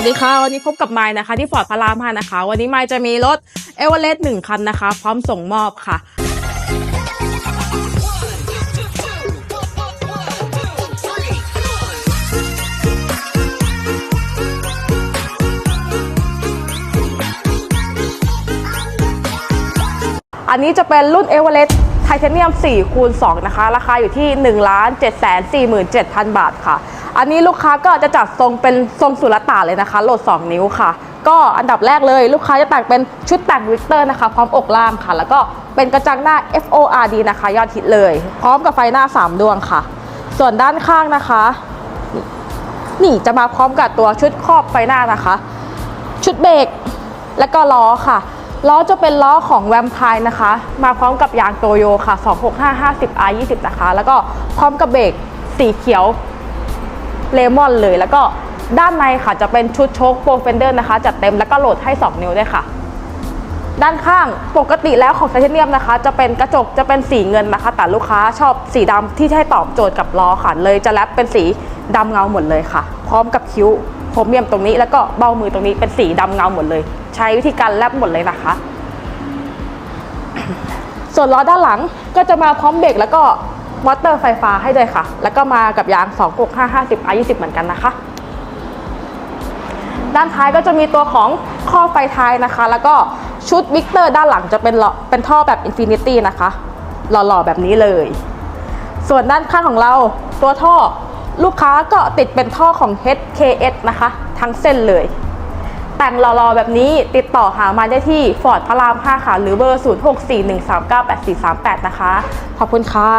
วัสดีค่ะ วันนี้พบกับไมค์นะคะ ที่ฟอร์ดพระราม5นะคะ วันนี้ไมค์จะมีรถเอเวอเรสต์หนึ่งคันนะคะ พร้อมส่งมอบค่ะ อันนี้จะเป็นรุ่นเอเวอเรสต์ไทเทเนียม4คูณ2นะคะ ราคาอยู่ที่ 1 7 4 7 0 0 0 บาทค่ะ อันนี้ลูกค้าก็จะจัดทรงเป็นทรงสุรต่านเลยนะคะโหลด 2 นิ้วค่ะ ก็อันดับแรกเลยลูกค้าจะแต่งเป็นชุดแต่งวิกเตอร์นะคะ พร้อมอกล่างค่ะ แล้วก็เป็นกระจังหน้า FORD นะคะ ยอดฮิตเลย พร้อมกับไฟหน้า 3 ดวงค่ะ ส่วนด้านข้างนะคะ นี่จะมาพร้อมกับตัวชุดครอบไฟหน้านะคะ ชุดเบรกและก็ล้อค่ะล้อจะเป็นล้อของแวมไพร์นะคะ มาพร้อมกับยางโตโยค่ะ 26550 R 20 นะคะ แล้วก็พร้อมกับเบรกสีเขียว เลมอนเลย แล้วก็ด้านในค่ะจะเป็นชุดโชคโปรเฟนเดอร์นะคะ จัดเต็มแล้วก็โหลดให้ 2 นิ้วด้วยค่ะ ด้านข้างปกติแล้วของไทเทเนียมนะคะ จะเป็นกระจกจะเป็นสีเงินนะคะ แต่ลูกค้าชอบสีดำที่ให้ตอบโจทย์กับล้อค่ะ เลยจะแรปเป็นสีดำเงาหมดเลยค่ะ พร้อมกับคิ้วโครเมียมตรงนี้ แล้วก็เบ้ามือตรงนี้เป็นสีดำเงาหมดเลย ใช้วิธีการแรปหมดเลยนะคะส่วนล้อด้านหลังก็จะมาพร้อมเบรกแล้วก็ มอเตอร์ไฟฟ้าให้ด้วยค่ะ แล้วก็มากับยาง26550 R20 เหมือนกันนะคะ ด้านท้ายก็จะมีตัวของข้อไฟท้ายนะคะ แล้วก็ชุดวิกเตอร์ด้านหลังจะเป็นล้อเป็นท่อแบบอินฟินิตี้นะคะหล่อๆแบบนี้เลย ส่วนด้านข้างของเราตัวท่อลูกค้าก็ติดเป็นท่อของ HKS นะคะ ทั้งเส้นเลย แต่งหล่อๆแบบนี้ติดต่อหามาได้ที่ฟอร์ดพระราม 5 ค่ะ หรือเบอร์ 0641398438 นะคะ ขอบคุณค่ะ